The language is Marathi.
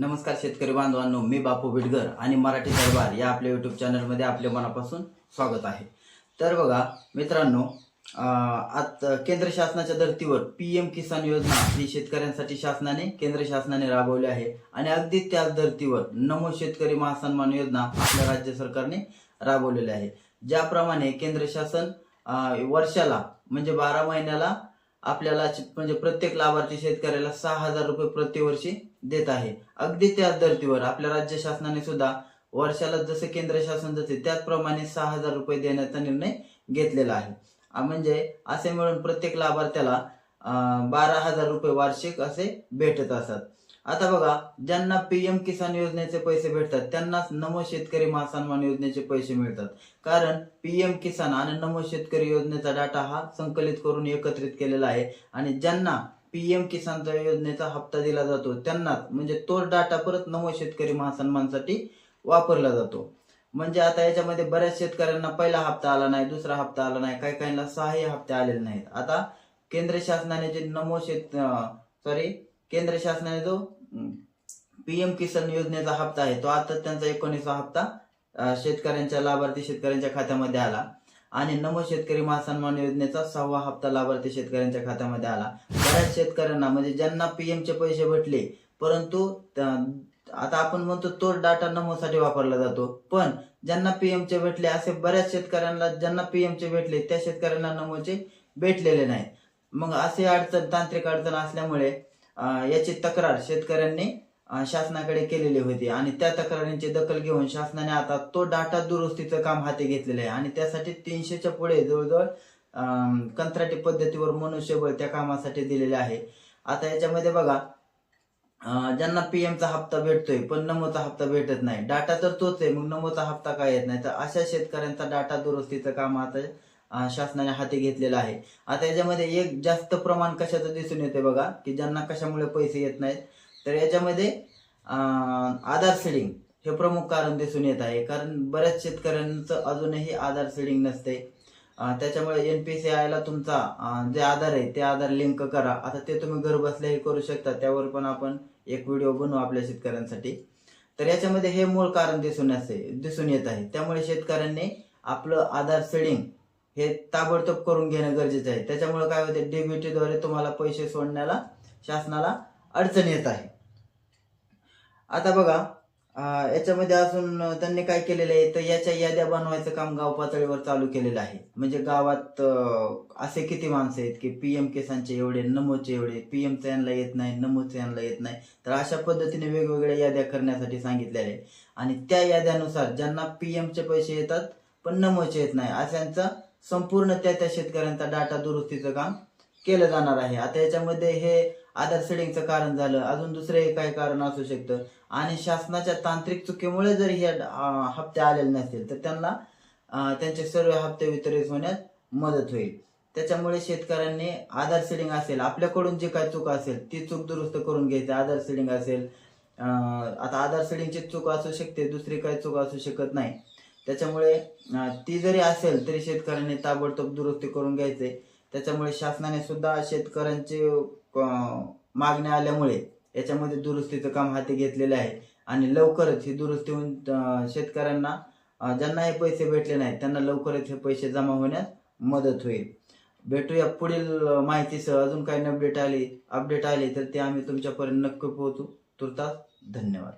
नमस्कार शेतकरी बांधवांनो मी बापू बिडगर आणि मराठी दरबार या आपल्या यूट्यूब चॅनलमध्ये आपल्या मनापासून स्वागत आहे. तर बघा मित्रांनो आत आता केंद्र शासनाच्या धर्तीवर पी एम किसान योजना ही शेतकऱ्यांसाठी शासनाने केंद्र शासनाने राबवली आहे. आणि अगदी त्याच धर्तीवर नमो शेतकरी महासन्मान योजना आपल्या राज्य सरकारने राबवलेली आहे. ज्याप्रमाणे केंद्र शासन वर्षाला म्हणजे बारा महिन्याला आपल्याला म्हणजे प्रत्येक लाभार्थी शेतकऱ्याला सहा हजार रुपये प्रतिवर्षी देत आहे. अगदी त्याच धर्तीवर आपल्या राज्य शासनाने सुद्धा वर्षाला जसं केंद्र शासन देते त्याचप्रमाणे सहा हजार रुपये देण्याचा निर्णय घेतलेला आहे. म्हणजे असे मिळून प्रत्येक लाभार्थ्याला बारा हजार रुपये वार्षिक असे भेटत असतात. आता बघा ज्यांना पीएम किसान योजनेचे पैसे भेटतात त्यांनाच नमो शेतकरी महासन्मान योजनेचे पैसे मिळतात. कारण पीएम किसान आणि नमो शेतकरी योजनेचा डाटा हा संकलित करून एकत्रित केलेला आहे. आणि ज्यांना पीएम किसानचा योजनेचा हप्ता दिला जातो त्यांनाच म्हणजे तो डाटा परत नमो शेतकरी महासन्मानसाठी वापरला जातो. म्हणजे आता याच्यामध्ये बऱ्याच शेतकऱ्यांना पहिला हप्ता आला नाही दुसरा हप्ता आला नाही काही काहींना सहाही हप्ते आलेले नाहीत. आता केंद्र शासनाने जे नमो शेत सॉरी केंद्र शासनाने जो पीएम किसान योजनेचा हप्ता आहे. तो आता त्यांचा एकोणीसवा हप्ता शेतकऱ्यांच्या लाभार्थी शेतकऱ्यांच्या खात्यामध्ये आला. आणि नमो शेतकरी महासन्मान योजनेचा सहावा हप्ता लाभार्थी शेतकऱ्यांच्या खात्यामध्ये आला. बऱ्याच शेतकऱ्यांना म्हणजे ज्यांना पीएमचे पैसे भेटले परंतु त्या- आता आपण म्हणतो तो डाटा नमोसाठी वापरला जातो. पण ज्यांना पीएमचे भेटले असे बऱ्याच शेतकऱ्यांना ज्यांना पीएमचे भेटले त्या शेतकऱ्यांना नमोचे भेटलेले नाही मग असे अडचण तांत्रिक अडचण असल्यामुळे याची तक्रार शेतकऱ्यांनी शासनाकडे केलेली होती. आणि त्या तक्रारींची दखल घेऊन शासनाने आता तो डाटा दुरुस्तीचं काम हाती घेतलेलं आहे. आणि त्यासाठी तीनशेच्या पुढे जवळजवळ कंत्राटी पद्धतीवर मनुष्यबळ त्या कामासाठी दिलेले आहे. आता याच्यामध्ये बघा ज्यांना पीएमचा हप्ता भेटतोय पण नमोचा हप्ता भेटत नाही. डाटा तर तोच आहे मग नमोचा हप्ता काय येत नाही? तर अशा शेतकऱ्यांचा डाटा दुरुस्तीचं काम आता शासनाने हाती घेतलेला आहे. आता याच्यामध्ये एक जास्त प्रमाण कशाचं दिसून येते बघा की ज्यांना कशामुळे पैसे येत नाहीत तर याच्यामध्ये आधार सेडिंग हे प्रमुख कारण दिसून येत आहे. कारण बऱ्याच शेतकऱ्यांचं अजूनही आधार सेडिंग नसते. त्याच्यामुळे एन पी सी आयला तुमचा जे आधार आहे ते आधार लिंक करा. आता ते तुम्ही घर करू शकता त्यावर पण आपण एक व्हिडिओ बनवू आपल्या शेतकऱ्यांसाठी. तर याच्यामध्ये हे मूळ कारण दिसून असे दिसून येत आहे. त्यामुळे शेतकऱ्यांनी आपलं आधार सेडिंग हे ताबडतोब करून घेणं गरजेचं आहे. त्याच्यामुळे काय होते डेबिटीद्वारे तुम्हाला पैसे सोडण्याला शासनाला अडचण येत आहे. आता बघा याच्यामध्ये अजून त्यांनी काय केलेलं आहे तर याच्या याद्या बनवायचं काम गाव पातळीवर चालू केलेलं आहे. म्हणजे गावात असे किती माणसं आहेत की पी एम किसानचे एवढे नमोचे एवढे पी पीएम यांना येत नाही नमोचे यांना येत नाही. तर अशा पद्धतीने वेगवेगळ्या याद्या करण्यासाठी सांगितलेल्या आहे आणि त्या याद्यानुसार ज्यांना पी एमचे पैसे येतात पण नमोचे येत नाही. अशांचा संपूर्ण त्या त्या शेतकऱ्यांचा डाटा दुरुस्तीचं काम केलं जाणार आहे. आता याच्यामध्ये हे आधार सेडिंगचं कारण झालं अजून दुसरे काही कारण असू शकतं. आणि शासनाच्या तांत्रिक चुकीमुळे जर हे हप्ते आलेले नसतील तर त्यांना त्यांचे सर्व हप्ते वितरित होण्यात मदत होईल. त्याच्यामुळे शेतकऱ्यांनी आधार सेडिंग असेल आपल्याकडून जी काही चूक असेल ती चूक दुरुस्त करून घ्यायची. आधार सेडिंग असेल आता आधार सेडिंगची चूक असू शकते दुसरी काही चूक असू शकत नाही. त्याच्यामुळे ती जरी असेल तरी शेतकऱ्यांनी ताबडतोब दुरुस्ती करून घ्यायचे. त्याच्यामुळे शासनाने सुद्धा शेतकऱ्यांचे मागण्या आल्यामुळे याच्यामध्ये दुरुस्तीचं काम हाती घेतलेलं आहे. आणि लवकरच ही दुरुस्ती होऊन शेतकऱ्यांना ज्यांना हे पैसे भेटले नाहीत त्यांना लवकरच हे पैसे जमा होण्यास मदत होईल. भेटूया पुढील माहितीसह. अजून काही अपडेट आली अपडेट आली तर ते आम्ही तुमच्यापर्यंत नक्की पोहोचू. तुर्तास धन्यवाद.